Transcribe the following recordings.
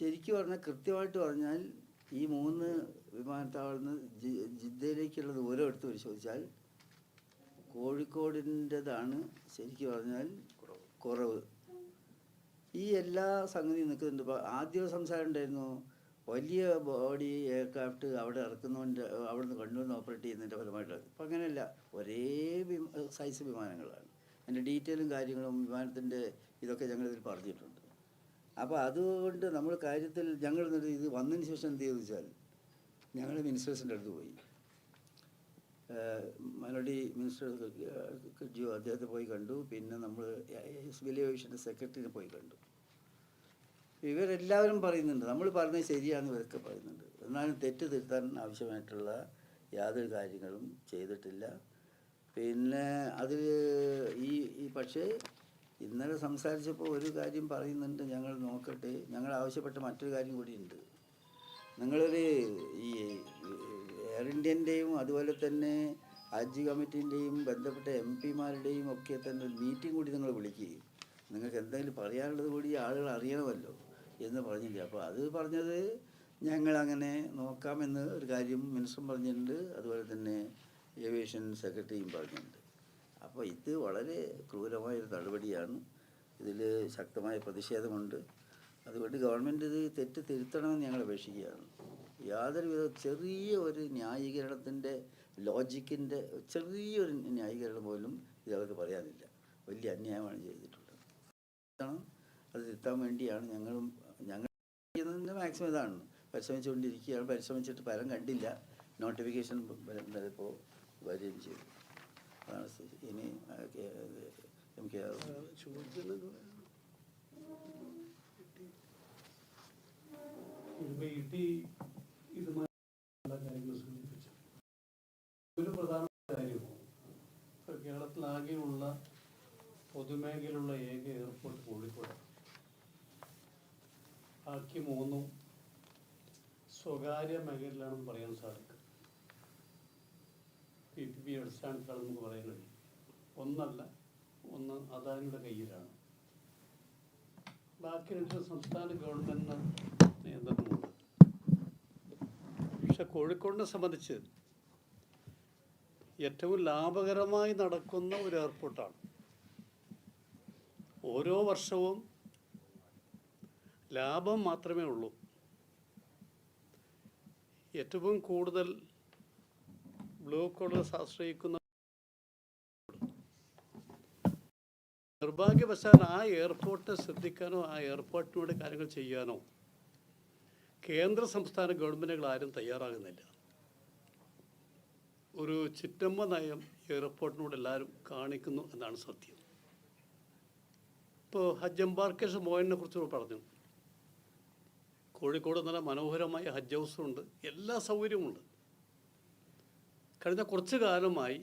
ശരിക്കും പറഞ്ഞാൽ കൃത്യമായിട്ട് പറഞ്ഞാൽ ഈ മൂന്ന് വിമാനത്താവളം ജിദ്ദയിലേക്കുള്ള ദൂരം എടുത്ത് പരിശോധിച്ചാൽ കോഴിക്കോടിന്റെതാണ് ശരിക്കും പറഞ്ഞാൽ കുറവ്. ഈ എല്ലാ സംഗതിയും നിൽക്കുന്നുണ്ട് ഇപ്പോൾ ആദ്യം സംസാരം ഉണ്ടായിരുന്നു. വലിയ ബോഡി എയർക്രാഫ്റ്റ് അവിടെ ഇറക്കുന്നതിന്റെ അവിടെ നിന്ന് കണ്ടുവന്ന് ഓപ്പറേറ്റ് ചെയ്യുന്നതിന്റെ ഫലമായിട്ട് ഇപ്പം അങ്ങനെയല്ല. ഒരേ വിമ സൈസ് വിമാനങ്ങളാണ്. അതിന്റെ ഡീറ്റെയിലും കാര്യങ്ങളും വിമാനത്തിന്റെ ഇതൊക്കെ ഞങ്ങളിതിൽ പറഞ്ഞിട്ടുണ്ട്. അപ്പോൾ അതുകൊണ്ട് നമ്മൾ കാര്യത്തിൽ ഞങ്ങൾ ഇത് വന്നതിന് ശേഷം എന്ത് ചെയ്തു വെച്ചാൽ ഞങ്ങൾ മിനിസ്റ്റേഴ്സിന്റെ അടുത്ത് പോയി. മലയാളി മിനിസ്റ്റർ ജിയോ അദ്ദേഹത്തെ പോയി കണ്ടു. പിന്നെ നമ്മൾ സിവിൽ ഏവിയേഷന്റെ സെക്രട്ടറിനെ പോയി കണ്ടു. ഇവരെല്ലാവരും പറയുന്നുണ്ട്. നമ്മൾ പറഞ്ഞത് ശരിയാണെന്ന് ഇവരൊക്കെ പറയുന്നുണ്ട്. എന്നാലും തെറ്റ് തിരുത്താൻ ആവശ്യമായിട്ടുള്ള യാതൊരു കാര്യങ്ങളും ചെയ്തിട്ടില്ല. പിന്നെ അതിൽ ഈ ഈ പക്ഷേ ഇന്നലെ സംസാരിച്ചപ്പോൾ ഒരു കാര്യം പറയുന്നുണ്ട് ഞങ്ങൾ നോക്കട്ടെ. ഞങ്ങൾ ആവശ്യപ്പെട്ട മറ്റൊരു കാര്യം കൂടിയുണ്ട്. നിങ്ങളൊരു ഈ എയർ ഇന്ത്യന്റെയും അതുപോലെ തന്നെ ഹജ്ജ് കമ്മിറ്റീന്റെയും ബന്ധപ്പെട്ട എം പിമാരുടെയും ഒക്കെ തന്നെ ഒരു മീറ്റിംഗ് കൂടി നിങ്ങൾ വിളിക്കുകയും നിങ്ങൾക്ക് എന്തെങ്കിലും പറയാനുള്ളത് കൂടി ആളുകൾ അറിയണമല്ലോ എന്ന് പറഞ്ഞില്ല. അപ്പോൾ അത് പറഞ്ഞത് ഞങ്ങളങ്ങനെ നോക്കാമെന്ന് ഒരു കാര്യം മിനിസ്റ്ററും പറഞ്ഞിട്ടുണ്ട്. അതുപോലെ തന്നെ ഏവിയേഷൻ സെക്രട്ടറിയും പറഞ്ഞിട്ടുണ്ട്. അപ്പോൾ ഇത് വളരെ ക്രൂരമായൊരു നടപടിയാണ്. ഇതിൽ ശക്തമായ പ്രതിഷേധമുണ്ട്. അതുകൊണ്ട് ഗവൺമെന്റ് ഇത് തെറ്റ് തിരുത്തണമെന്ന് ഞങ്ങൾ അപേക്ഷിക്കുകയാണ്. യാതൊരു വിധ ചെറിയ ഒരു ന്യായീകരണത്തിന്റെ ലോജിക്കിന്റെ ചെറിയൊരു ന്യായീകരണം പോലും ഇതവർക്ക് പറയാനില്ല. വലിയ അന്യായമാണ് ചെയ്തിട്ടുള്ളത്. അത് തിരുത്താൻ വേണ്ടിയാണ് ഞങ്ങളും ഞങ്ങൾ ചെയ്യുന്നതിന്റെ മാക്സിമം ഇതാണ്. പരിശ്രമിച്ചുകൊണ്ടിരിക്കുകയാണ്. പരിശ്രമിച്ചിട്ട് ഫലം കണ്ടില്ല. നോട്ടിഫിക്കേഷൻ ഇപ്പോൾ വരികയും ചെയ്തു. ഇനി എം ഒരു പ്രധാന കാര്യം ഇപ്പൊ കേരളത്തിലാകെയുള്ള പൊതുമേഖലയുള്ള ഏക എയർപോർട്ട് കോഴിക്കോട്. ബാക്കി മൂന്നും സ്വകാര്യ മേഖലയിലാണെന്ന് പറയാൻ സാധിക്കും. പി അടിസ്ഥാനത്തിലാണ് നമുക്ക് പറയുന്നത്. ഒന്നല്ല ഒന്ന് അദാനിയുടെ കയ്യിലാണ്. ബാക്കി രണ്ട് സംസ്ഥാന ഗവൺമെന്റ് നിയന്ത്രണമുണ്ട്. പക്ഷെ കോഴിക്കോടിനെ സംബന്ധിച്ച് ഏറ്റവും ലാഭകരമായി നടക്കുന്ന ഒരു എയർപോർട്ടാണ്. ഓരോ വർഷവും ലാഭം മാത്രമേ ഉള്ളൂ. ഏറ്റവും കൂടുതൽ ബ്ലൂ കോളേഴ്സ് ആശ്രയിക്കുന്ന നിർഭാഗ്യവശാൽ ആ എയർപോർട്ടിനെ ശ്രദ്ധിക്കാനോ ആ എയർപോർട്ടിനോട് കാര്യങ്ങൾ ചെയ്യാനോ കേന്ദ്ര സംസ്ഥാന ഗവൺമെന്റുകൾ ആരും തയ്യാറാകുന്നില്ല. ഒരു ചിറ്റമ്മ നയം എയർപോർട്ടിനോട് എല്ലാവരും കാണിക്കുന്നു എന്നാണ് സത്യം. ഇപ്പോൾ ഹജ്ജ് എംബാർക്കേഷൻ മോയനെ കുറിച്ച് പറഞ്ഞു. കോഴിക്കോട് നല്ല മനോഹരമായ ഹജ്ജ് ഹൗസുണ്ട്. എല്ലാ സൗകര്യമുണ്ട് കഴിഞ്ഞ കുറച്ച് കാലമായി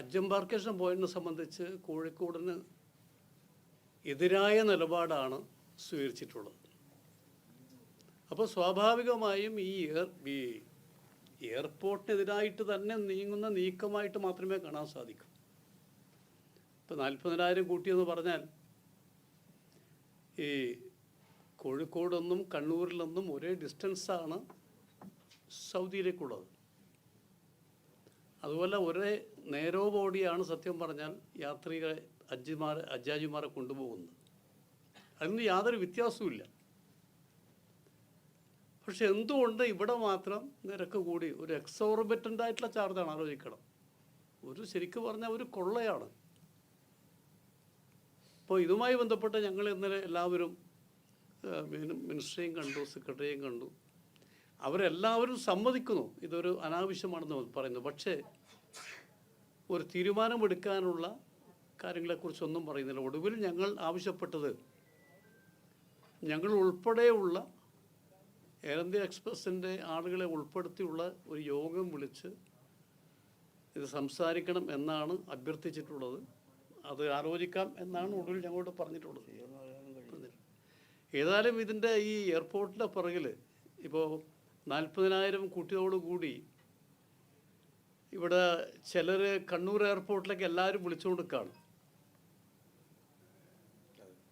അജ്ജംബാർക്കേഷൻ പോയിന്റിനെ സംബന്ധിച്ച് കോഴിക്കോടിന് എതിരായ നിലപാടാണ് സ്വീകരിച്ചിട്ടുള്ളത്. അപ്പോൾ സ്വാഭാവികമായും ഈ എയർ ഈ എയർപോർട്ടിനെതിരായിട്ട് തന്നെ നീങ്ങുന്ന നീക്കമായിട്ട് മാത്രമേ കാണാൻ സാധിക്കൂ. ഇപ്പം നാൽപ്പതിനായിരം കൂട്ടിയെന്ന് പറഞ്ഞാൽ ഈ കോഴിക്കോടൊന്നും കണ്ണൂരിലൊന്നും ഒരേ ഡിസ്റ്റൻസാണ് സൗദിയിലേക്കുള്ളത്. അതുപോലെ ഒരേ നേരോ ബോഡിയാണ് സത്യം പറഞ്ഞാൽ യാത്രികളെ അജ്ജിമാർ അജ്ജാജിമാരെ കൊണ്ടുപോകുന്നത്. അതിന് യാതൊരു വ്യത്യാസവുമില്ല. പക്ഷെ എന്തുകൊണ്ട് ഇവിടെ മാത്രം നിരക്ക് കൂടി ഒരു എക്സോർബിറ്റന്റ് ആയിട്ടുള്ള ചാർജാണ് ആലോചിക്കണം. ഒരു ശരിക്കും പറഞ്ഞാൽ ഒരു കൊള്ളയാണ്. അപ്പോൾ ഇതുമായി ബന്ധപ്പെട്ട് ഞങ്ങൾ ഇന്നലെ എല്ലാവരും മിനിസ്റ്ററിയും മിനി- മിനിസ്റ്ററെയും കണ്ടു സെക്രട്ടറിയെയും കണ്ടു. അവരെല്ലാവരും സമ്മതിക്കുന്നു ഇതൊരു അനാവശ്യമാണെന്ന് പറയുന്നു. പക്ഷേ ഒരു തീരുമാനമെടുക്കാനുള്ള കാര്യങ്ങളെക്കുറിച്ചൊന്നും പറയുന്നില്ല. ഒടുവിൽ ഞങ്ങൾ ആവശ്യപ്പെട്ടത് ഞങ്ങൾ ഉൾപ്പെടെയുള്ള എയർ ഇന്ത്യ എക്സ്പ്രസിന്റെ ആളുകളെ ഉൾപ്പെടുത്തിയുള്ള ഒരു യോഗം വിളിച്ച് ഇത് സംസാരിക്കണം എന്നാണ് അഭ്യർത്ഥിച്ചിട്ടുള്ളത്. അത് ആലോചിക്കാം എന്നാണ് ഒടുവിൽ ഞങ്ങളോട് പറഞ്ഞിട്ടുള്ളത്. ഏതായാലും ഇതിന്റെ ഈ എയർപോർട്ടിന്റെ പിറകിൽ ഇപ്പോൾ നാൽപ്പതിനായിരം കുട്ടിയോടുകൂടി ഇവിടെ ചിലർ കണ്ണൂർ എയർപോർട്ടിലേക്ക് എല്ലാവരും വിളിച്ചുകൊണ്ടിരിക്കുകയാണ്.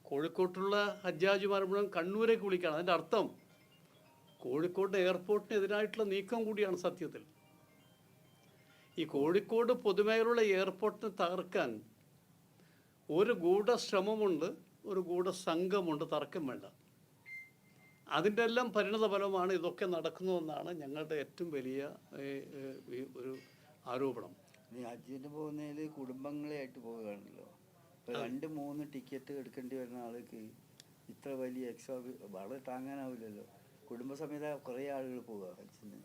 കോഴിക്കോട്ടുള്ള ഹജ്ജാജിമാർ മുഴുവൻ കണ്ണൂരേക്ക് വിളിക്കുകയാണ്. അതിന്റെ അർത്ഥം കോഴിക്കോട് എയർപോർട്ടിനെതിരായിട്ടുള്ള നീക്കം കൂടിയാണ് സത്യത്തിൽ. ഈ കോഴിക്കോട് പൊതുമേഖലയുള്ള എയർപോർട്ടിനെ തകർക്കാൻ ഒരു ഗൂഢശ്രമമുണ്ട് ഒരു ഗൂഢസംഘമുണ്ട് തർക്കം വേണ്ട. അതിന്റെ എല്ലാം പരിണതഫലമാണ് ഇതൊക്കെ നടക്കുന്നതെന്നാണ് ഞങ്ങളുടെ ഏറ്റവും വലിയ ഒരു ആരോപണം? രാജ്യത്ത് പോകുന്നതിൽ കുടുംബങ്ങളായിട്ട് പോവുകയാണല്ലോ. ഇപ്പൊ രണ്ട് മൂന്ന് ടിക്കറ്റ് എടുക്കേണ്ടി വരുന്ന ആൾക്ക് ഇത്ര വലിയ എക്സ്ട്രാ വളരെ താങ്ങാനാവില്ലല്ലോ. കുടുംബസമേത കുറേ ആളുകൾ പോവുക ഹജ്ജിന്.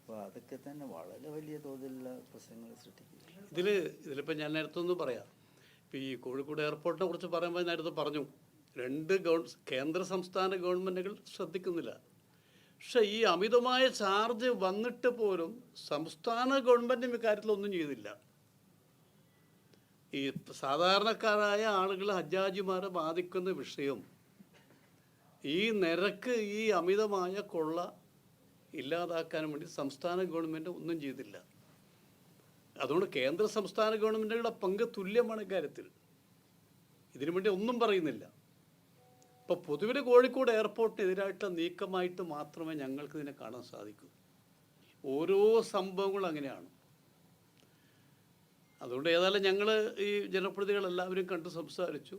അപ്പോൾ അതൊക്കെ തന്നെ വളരെ വലിയ തോതിലുള്ള പ്രശ്നങ്ങൾ സൃഷ്ടിക്കും. ഇതിൽ ഇതിലിപ്പോൾ ഞാൻ നേരത്തെ ഒന്ന് പറയാം. ഇപ്പോൾ ഈ കോഴിക്കോട് എയർപോർട്ടിനെ കുറിച്ച് പറയുമ്പോൾ നേരത്തെ പറഞ്ഞു. രണ്ട് ഗവൺ കേന്ദ്ര സംസ്ഥാന ഗവൺമെന്റുകൾ ശ്രദ്ധിക്കുന്നില്ല. പക്ഷെ ഈ അമിതമായ ചാർജ് വന്നിട്ട് പോലും സംസ്ഥാന ഗവൺമെന്റും ഇക്കാര്യത്തിൽ ഒന്നും ചെയ്തില്ല. ഈ സാധാരണക്കാരായ ആളുകൾ ഹജ്ജാജിമാരെ ബാധിക്കുന്ന വിഷയം ഈ നിരക്ക് ഈ അമിതമായ കൊള്ള ഇല്ലാതാക്കാൻ വേണ്ടി സംസ്ഥാന ഗവൺമെന്റ് ഒന്നും ചെയ്തില്ല. അതുകൊണ്ട് കേന്ദ്ര സംസ്ഥാന ഗവൺമെന്റുകളുടെ പങ്ക് തുല്യമാണ് ഇക്കാര്യത്തിൽ. ഇതിനു വേണ്ടി ഒന്നും പറയുന്നില്ല. ഇപ്പോൾ പൊതുവിൽ കോഴിക്കോട് എയർപോർട്ട് എതിരായിട്ടുള്ള നീക്കമായിട്ട് മാത്രമേ ഞങ്ങൾക്ക് ഇതിനെ കാണാൻ സാധിക്കൂ. ഓരോ സംഭവങ്ങളും അങ്ങനെയാണ്. അതുകൊണ്ട് ഏതായാലും ഞങ്ങൾ ഈ ജനപ്രതിനിധികൾ എല്ലാവരും കണ്ട് സംസാരിച്ചു.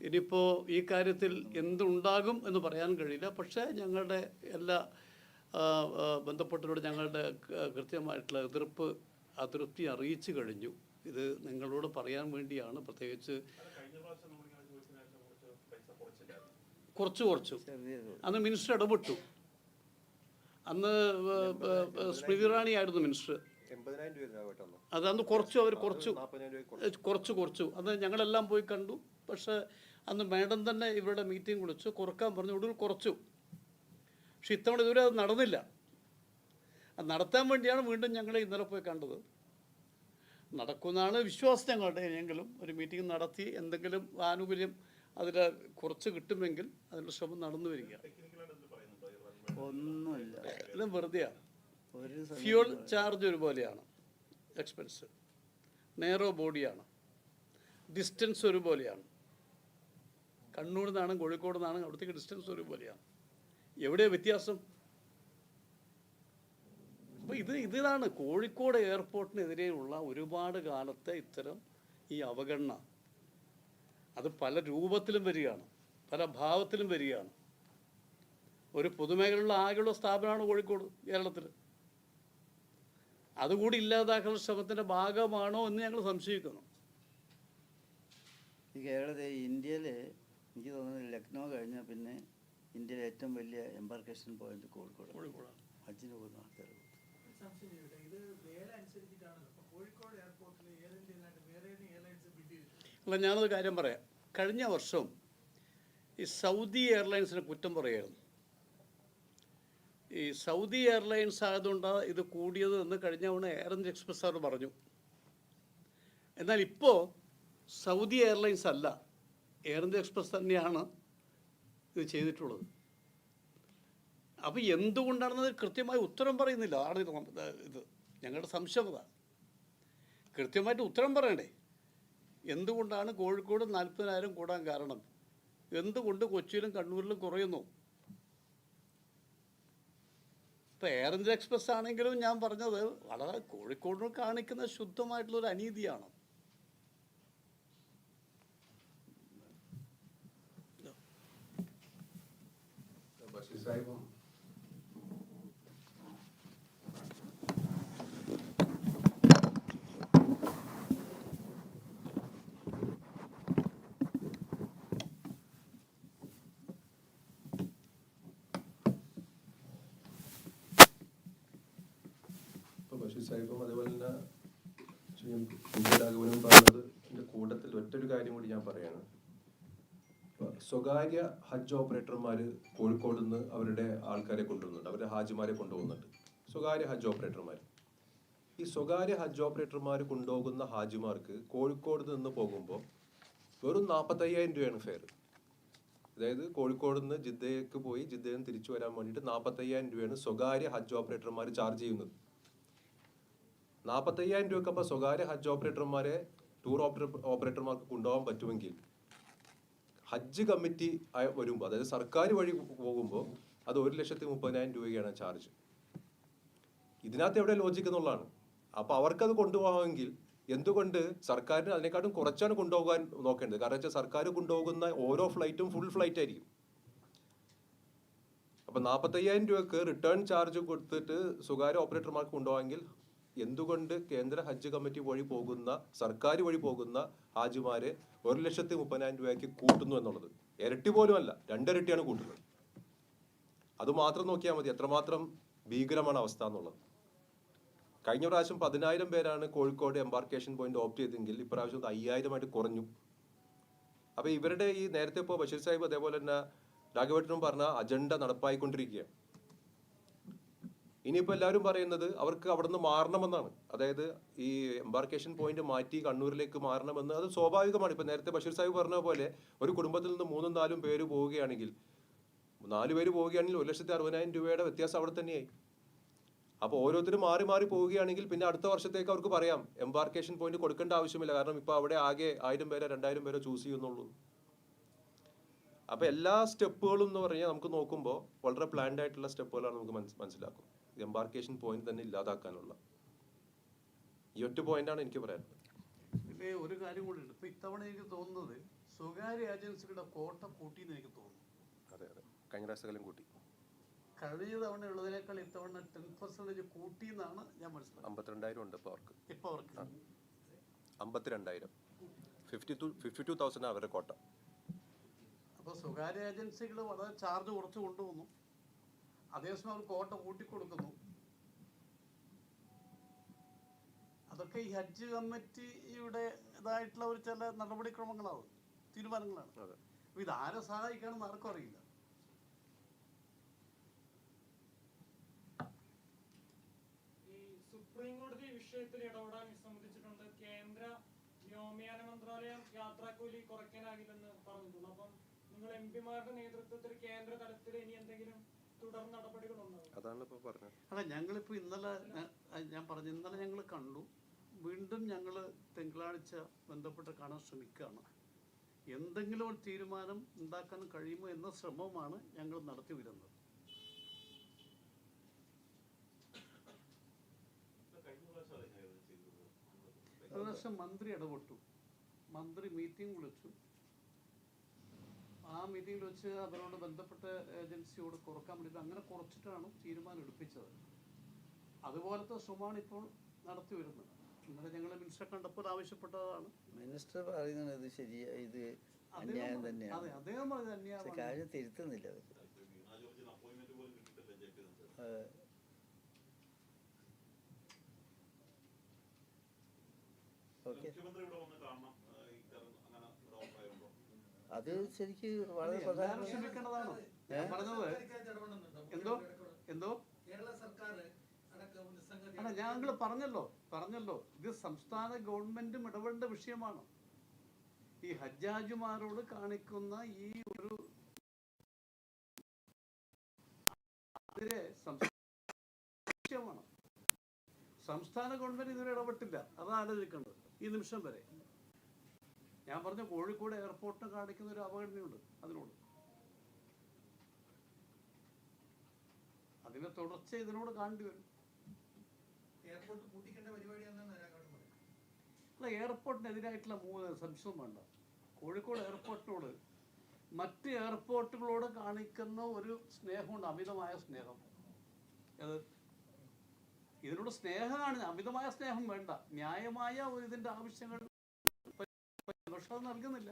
ഇനിയിപ്പോൾ ഈ കാര്യത്തിൽ എന്തുണ്ടാകും എന്ന് പറയാൻ കഴിയില്ല. പക്ഷേ ഞങ്ങളുടെ എല്ലാ ബന്ധപ്പെട്ടവരോട് ഞങ്ങളുടെ കൃത്യമായിട്ടുള്ള എതിർപ്പ് അതൃപ്തി അറിയിച്ചു കഴിഞ്ഞു. ഇത് നിങ്ങളോട് പറയാൻ വേണ്ടിയാണ് പ്രത്യേകിച്ച് കുറച്ച് കുറച്ചു. അന്ന് മിനിസ്റ്റർ ഇടപെട്ടു. അന്ന് സ്മൃതി ഇറാണി ആയിരുന്നു മിനിസ്റ്റർ. അത് അന്ന് കുറച്ചു അവർ കുറച്ചു. കുറച്ച്. കുറച്ചു അന്ന് ഞങ്ങളെല്ലാം പോയി കണ്ടു. പക്ഷേ അന്ന് മേഡം തന്നെ ഇവരുടെ മീറ്റിംഗ് വിളിച്ചു. കുറയ്ക്കാൻ പറഞ്ഞു ഒടുവിൽ കുറച്ചു. പക്ഷെ ഇത്തവണ ഇതുവരെ അത് നടന്നില്ല. അത് നടത്താൻ വേണ്ടിയാണ് വീണ്ടും ഞങ്ങൾ ഇന്നലെ പോയി കണ്ടത്. നടക്കുമെന്നാണ് വിശ്വാസം ഞങ്ങളുടെ എങ്കിലും. ഒരു മീറ്റിംഗ് നടത്തി എന്തെങ്കിലും ആനുകൂല്യം അതിൽ കുറച്ച് കിട്ടുമെങ്കിൽ അതിനുള്ള ശ്രമം നടന്നു വരിക. ഒന്നുമില്ല. വെറുതെ വെറുതെയാണ് ഫ്യൂൾ ചാർജ് ഒരുപോലെയാണ് എക്സ്പെൻസ്. നേരോ ബോഡിയാണ്. ഡിസ്റ്റൻസ് ഒരുപോലെയാണ്. കണ്ണൂർ നിന്നാണ് കോഴിക്കോട് നിന്നാണ് അവിടത്തേക്ക് ഡിസ്റ്റൻസ് ഒരുപോലെയാണ്. എവിടെയാണ് വ്യത്യാസം? അപ്പോൾ ഇത് ഇതിലാണ് കോഴിക്കോട് എയർപോർട്ടിനെതിരെയുള്ള ഒരുപാട് കാലത്തെ ഇത്തരം ഈ അവഗണന. അത് പല രൂപത്തിലും വരികയാണ് പല ഭാവത്തിലും വരികയാണ്. ഒരു പൊതുമേഖലയുള്ള ആകെയുള്ള സ്ഥാപനമാണ് കോഴിക്കോട് കേരളത്തിൽ അതുകൂടി ഇല്ലാതാക്കുന്ന ശ്രമത്തിന്റെ ഭാഗമാണോ എന്ന് ഞങ്ങൾ സംശയിക്കുന്നു. ഈ കേരളത്തിൽ ഇന്ത്യയിൽ എനിക്ക് തോന്നുന്നു ലക്നൗ കഴിഞ്ഞാൽ പിന്നെ ഇന്ത്യയിലെ ഏറ്റവും വലിയ എംബാർക്കേഷൻ പോയിന്റ് കോഴിക്കോട്. കോഴിക്കോടാണ്. ഹജ്ജിന് പോകുന്ന ആൾക്കാർ ഇത് വേല അനുസരിച്ചിട്ടാണ് കോഴിക്കോട് എയർപോർട്ടിൽ എയർ ഇന്ത്യയിലായിട്ട് വേറെ എയർലൈൻസ് ബിഡ് ചെയ്തിട്ടുണ്ട്? അല്ല ഞാനൊരു കാര്യം പറയാം. കഴിഞ്ഞ വർഷം ഈ സൗദി എയർലൈൻസിന് കുറ്റം പറയായിരുന്നു ഈ സൗദി എയർലൈൻസ് ആയതുകൊണ്ടാണ് ഇത് കൂടിയത് എന്ന് കഴിഞ്ഞ തവണ എയർ ഇന്ത്യ എക്സ്പ്രസ് അവർ പറഞ്ഞു. എന്നാൽ ഇപ്പോൾ സൗദി എയർലൈൻസ് അല്ല എയർ ഇന്ത്യ എക്സ്പ്രസ് തന്നെയാണ് ഇത് ചെയ്തിട്ടുള്ളത്. അപ്പോൾ എന്തുകൊണ്ടാണെന്നത് കൃത്യമായി ഉത്തരം പറയുന്നില്ല. ആണ് ഇത് ഞങ്ങളുടെ സംശയം അതാണ്. കൃത്യമായിട്ട് ഉത്തരം പറയണ്ടേ? എന്തുകൊണ്ടാണ് കോഴിക്കോട് നാൽപ്പതിനായിരം കൂടാൻ കാരണം? എന്തുകൊണ്ട് കൊച്ചിയിലും കണ്ണൂരിലും കുറയുന്നു? ഇപ്പം എയർ ഇന്ത്യ എക്സ്പ്രസ് ആണെങ്കിലും ഞാൻ പറഞ്ഞത് വളരെ കോഴിക്കോടിന് കാണിക്കുന്ന ശുദ്ധമായിട്ടുള്ള ഒരു അനീതിയാണ്. സാഹിബും ഇപ്പൊ ബഷീർ സാഹിബും അതേപോലെ തന്നെ ശ്രീ രാഘവനും പറഞ്ഞത് എന്റെ കൂട്ടത്തിൽ ഒറ്റൊരു കാര്യം കൂടി ഞാൻ പറയാണ്. സ്വകാര്യ ഹജ്ജ് ഓപ്പറേറ്റർമാർ കോഴിക്കോട് നിന്ന് അവരുടെ ആൾക്കാരെ കൊണ്ടുവന്നുണ്ട് അവരുടെ ഹാജിമാരെ കൊണ്ടുപോകുന്നുണ്ട് സ്വകാര്യ ഹജ്ജ് ഓപ്പറേറ്റർമാർ. ഈ സ്വകാര്യ ഹജ്ജ് ഓപ്പറേറ്റർമാർ കൊണ്ടുപോകുന്ന ഹാജിമാർക്ക് കോഴിക്കോട് നിന്ന് പോകുമ്പോൾ വെറും നാൽപ്പത്തയ്യായിരം രൂപയാണ് ഫെയർ അതായത് കോഴിക്കോട് നിന്ന് ജിദ്ദയ്ക്ക് പോയി ജിദ്ദയിൽ നിന്ന് തിരിച്ചു വരാൻ വേണ്ടിയിട്ട് നാൽപ്പത്തയ്യായിരം രൂപയാണ് സ്വകാര്യ ഹജ്ജ് ഓപ്പറേറ്റർമാർ ചാർജ് ചെയ്യുന്നത്. നാൽപ്പത്തയ്യായിരം രൂപയ്ക്ക് അപ്പോൾ സ്വകാര്യ ഹജ്ജ് ഓപ്പറേറ്റർമാരെ ടൂർ ഓപ്പറേറ്റർമാർക്ക് കൊണ്ടുപോകാൻ പറ്റുമെങ്കിൽ ഹജ്ജ് കമ്മിറ്റി വരുമ്പോൾ അതായത് സർക്കാർ വഴി പോകുമ്പോൾ അത് ഒരു ലക്ഷത്തി മുപ്പതിനായിരം രൂപയാണ് ചാർജ്. ഇതിനകത്ത് എവിടെ ലോജിക്ക് എന്നുള്ളതാണ്. അപ്പോൾ അവർക്കത് കൊണ്ടുപോകാമെങ്കിൽ എന്തുകൊണ്ട് സർക്കാരിന് അതിനെക്കാട്ടും കുറച്ചാണ് കൊണ്ടുപോകാൻ നോക്കേണ്ടത്? കാരണം വെച്ചാൽ സർക്കാർ കൊണ്ടുപോകുന്ന ഓരോ ഫ്ലൈറ്റും ഫുൾ ഫ്ലൈറ്റ് ആയിരിക്കും. അപ്പം നാൽപ്പത്തയ്യായിരം രൂപക്ക് റിട്ടേൺ ചാർജ് കൊടുത്തിട്ട് സ്വകാര്യ ഓപ്പറേറ്റർമാർക്ക് കൊണ്ടുപോകാമെങ്കിൽ എന്തുകൊണ്ട് കേന്ദ്ര ഹജ്ജ് കമ്മിറ്റി വഴി പോകുന്ന സർക്കാർ വഴി പോകുന്ന ഹാജിമാരെ ഒരു ലക്ഷത്തി മുപ്പതിനായിരം രൂപയ്ക്ക് കൂട്ടുന്നു എന്നുള്ളത്? ഇരട്ടി പോലും അല്ല രണ്ടിരട്ടിയാണ് കൂട്ടുന്നത്. അത് മാത്രം നോക്കിയാൽ മതി എത്രമാത്രം ഭീകരമാണ് അവസ്ഥ എന്നുള്ളത്. കഴിഞ്ഞ പ്രാവശ്യം പതിനായിരം പേരാണ് കോഴിക്കോട് എംബാർക്കേഷൻ പോയിന്റ് ഓപ്റ്റ് ചെയ്തെങ്കിൽ ഇപ്രാവശ്യം അയ്യായിരമായിട്ട് കുറഞ്ഞു. അപ്പൊ ഇവരുടെ ഈ നേരത്തെ ഇപ്പോൾ ബഷീർ സാഹിബ് അതേപോലെ തന്നെ രാഘവേട്ടനും പറഞ്ഞ അജണ്ട നടപ്പായിക്കൊണ്ടിരിക്കുകയാണ്. ഇനിയിപ്പോൾ എല്ലാവരും പറയുന്നത് അവർക്ക് അവിടെ നിന്ന് മാറണമെന്നാണ്. അതായത് ഈ എംബാർക്കേഷൻ പോയിന്റ് മാറ്റി കണ്ണൂരിലേക്ക് മാറണമെന്ന് അത് സ്വാഭാവികമാണ്. ഇപ്പോൾ നേരത്തെ ബഷീർ സാഹിബ് പറഞ്ഞ പോലെ ഒരു കുടുംബത്തിൽ നിന്ന് മൂന്നും നാലും പേര് പോവുകയാണെങ്കിൽ നാല് പേര് പോവുകയാണെങ്കിൽ ഒരു ലക്ഷത്തി അറുപതിനായിരം രൂപയുടെ വ്യത്യാസം അവിടെ തന്നെയായി. അപ്പോൾ ഓരോരുത്തരും മാറി മാറി പോവുകയാണെങ്കിൽ പിന്നെ അടുത്ത വർഷത്തേക്ക് അവർക്ക് പറയാം എംബാർക്കേഷൻ പോയിന്റ് കൊടുക്കേണ്ട ആവശ്യമില്ല. കാരണം ഇപ്പോൾ അവിടെ ആകെ ആയിരം പേരോ രണ്ടായിരം പേരോ ചൂസ് ചെയ്യുന്നുള്ളൂ. അപ്പോൾ എല്ലാ സ്റ്റെപ്പുകളും എന്ന് പറഞ്ഞാൽ നമുക്ക് നോക്കുമ്പോൾ വളരെ പ്ലാൻഡ് ആയിട്ടുള്ള സ്റ്റെപ്പുകളാണ് നമുക്ക് മനസ് മനസ്സിലാക്കും എംബാർക്കേഷൻ പോയിന്റ് തന്നെ ഇല്ലാതാക്കാനുള്ള. ഈ ഒറ്റ ആണ് എനിക്ക് പറയാനുള്ളത്. പിന്നെ ഒരു കാര്യം കൂടി ഉണ്ട്. ഇപ്പൊ ഇത്തവണ എനിക്ക് തോന്നുന്നത് സ്വകാര്യ ഏജൻസികളുടെ കോട്ട കൂട്ടി എനിക്ക് തോന്നുന്നു. അതെ അതെ. കഴിഞ്ഞ പ്രാവശ്യത്തിലും കൂട്ടി. കഴിഞ്ഞ തവണ ഉള്ളതിനേക്കാൾ ഇത്തവണ ടെൻ പെർസെന്റേജ് കൂട്ടി എന്നാണ് ഞാൻ മനസ്സിലാക്കുന്നത്. അമ്പത്തിരണ്ടായിരം ഉണ്ട് ഇപ്പോൾ അവർക്ക്. ഇപ്പൊ അവർക്ക്. അമ്പത്തിരണ്ടായിരം. Fifty two fifty two thousand അവരുടെ കോട്ട. അപ്പോൾ സ്വകാര്യ ഏജൻസികൾ വളരെ ചാർജ് കുറച്ച് കൊണ്ടുവന്നു. അതേസമയം അവർ കോട്ട കൂട്ടിക്കൊടുക്കുന്നു. അതൊക്കെ ഈ ഹജ്ജ് കമ്മിറ്റിയുടെ ഇതായിട്ടുള്ള ഒരു ചില നടപടിക്രമങ്ങളാണ് തീരുമാനങ്ങളാണ്. അപ്പൊ ഇത് ആരെ സഹായിക്കാണെന്ന് ആർക്കും അറിയില്ല. ഈ സുപ്രീം കോടതി വിഷയത്തിൽ ഇടപെടാൻ വിസമ്മതിച്ചിട്ടുണ്ട്. കേന്ദ്ര വ്യോമയാന മന്ത്രാലയം യാത്രാക്കൂലി കുറയ്ക്കാനാകില്ലെന്ന് പറഞ്ഞിട്ടുണ്ട്. അപ്പം നിങ്ങൾ എം പിമാരുടെ നേതൃത്വത്തിൽ കേന്ദ്ര തലത്തിൽ ഇനി എന്തെങ്കിലും തുടർ നടപടികളുണ്ടാവും അതാണ് ഇപ്പോൾ പറഞ്ഞത്. അല്ല ഞങ്ങളിപ്പോൾ ഇന്നലെ ഞാൻ- ഞാൻ പറഞ്ഞു ഇന്നലെ ഞങ്ങൾ കണ്ടു. വീണ്ടും ഞങ്ങൾ തിങ്കളാഴ്ച ബന്ധപ്പെട്ട് കാണാൻ ശ്രമിക്കുകയാണ്. എന്തെങ്കിലും ഒരു തീരുമാനം ഉണ്ടാക്കാൻ കഴിയുമോ എന്ന ശ്രമമാണ് ഞങ്ങൾ നടത്തി വരുന്നത്. മന്ത്രി ഇടപെട്ടു. മന്ത്രി മീറ്റിംഗ് വിളിച്ചു. ആ മീറ്റിംഗിൽ വെച്ച് അവരോട് ബന്ധപ്പെട്ട ഏജൻസിയോട് കുറയ്ക്കാൻ വേണ്ടി അങ്ങനെ കുറച്ചിട്ടാണ് തീരുമാനം എടുപ്പിച്ചത്. അതുപോലത്തെ ശ്രമമാണ് ഇപ്പോൾ നടത്തി വരുന്നത്. ഇന്നലെ ഞങ്ങൾ മിനിസ്റ്റർ കണ്ടപ്പോൾ ആവശ്യപ്പെട്ടതാണ്. മിനിസ്റ്റർ പറയുന്നത് ഇത് ശരിയാ ഇത് അന്യായം തന്നെയാണ്. അതെ അദ്ദേഹം പറഞ്ഞത് അന്യായം കാര്യം തിരുത്തുന്നില്ല അവർ ഓക്കെ. അത് ശരിക്ക് വളരെ എന്തോ? എന്തോ? കേരള സർക്കാർ അല്ല ഞങ്ങൾ പറഞ്ഞല്ലോ പറഞ്ഞല്ലോ. ഇത് സംസ്ഥാന ഗവൺമെന്റും ഇടപെടേണ്ട വിഷയമാണ്. ഈ ഹജ്ജാജുമാരോട് കാണിക്കുന്ന ഈ ഒരു അതിരെ സംസ്ഥാന വിഷയമാണ്. സംസ്ഥാന ഗവൺമെന്റ് ഇതുവരെ ഇടപെട്ടില്ല. അതാണ് ആലോചിക്കേണ്ടത്. ഈ നിമിഷം വരെ. ഞാൻ പറഞ്ഞ കോഴിക്കോട് എയർപോർട്ടിന് കാണിക്കുന്ന ഒരു അവഗണനയുണ്ട് അതിനോട്. അതിനെ തുടർച്ച ഇതിനോട് കാണേണ്ടി വരും. എയർപോർട്ട് പൂട്ടിക്കേണ്ട പരിപാടിയാണെന്നാണ് അല്ല എയർപോർട്ടിനെതിരായിട്ടുള്ള മൂന്ന് സംശയം വേണ്ട. കോഴിക്കോട് എയർപോർട്ടിനോട് മറ്റ് എയർപോർട്ടുകളോട് കാണിക്കുന്ന ഒരു സ്നേഹമുണ്ട് അമിതമായ സ്നേഹം. അത് ഇതിനോട് സ്നേഹമാണ് അമിതമായ സ്നേഹം വേണ്ട. ന്യായമായ ഒരു ഇതിന്റെ ആവശ്യങ്ങൾ പക്ഷെ അത് നൽകുന്നില്ല.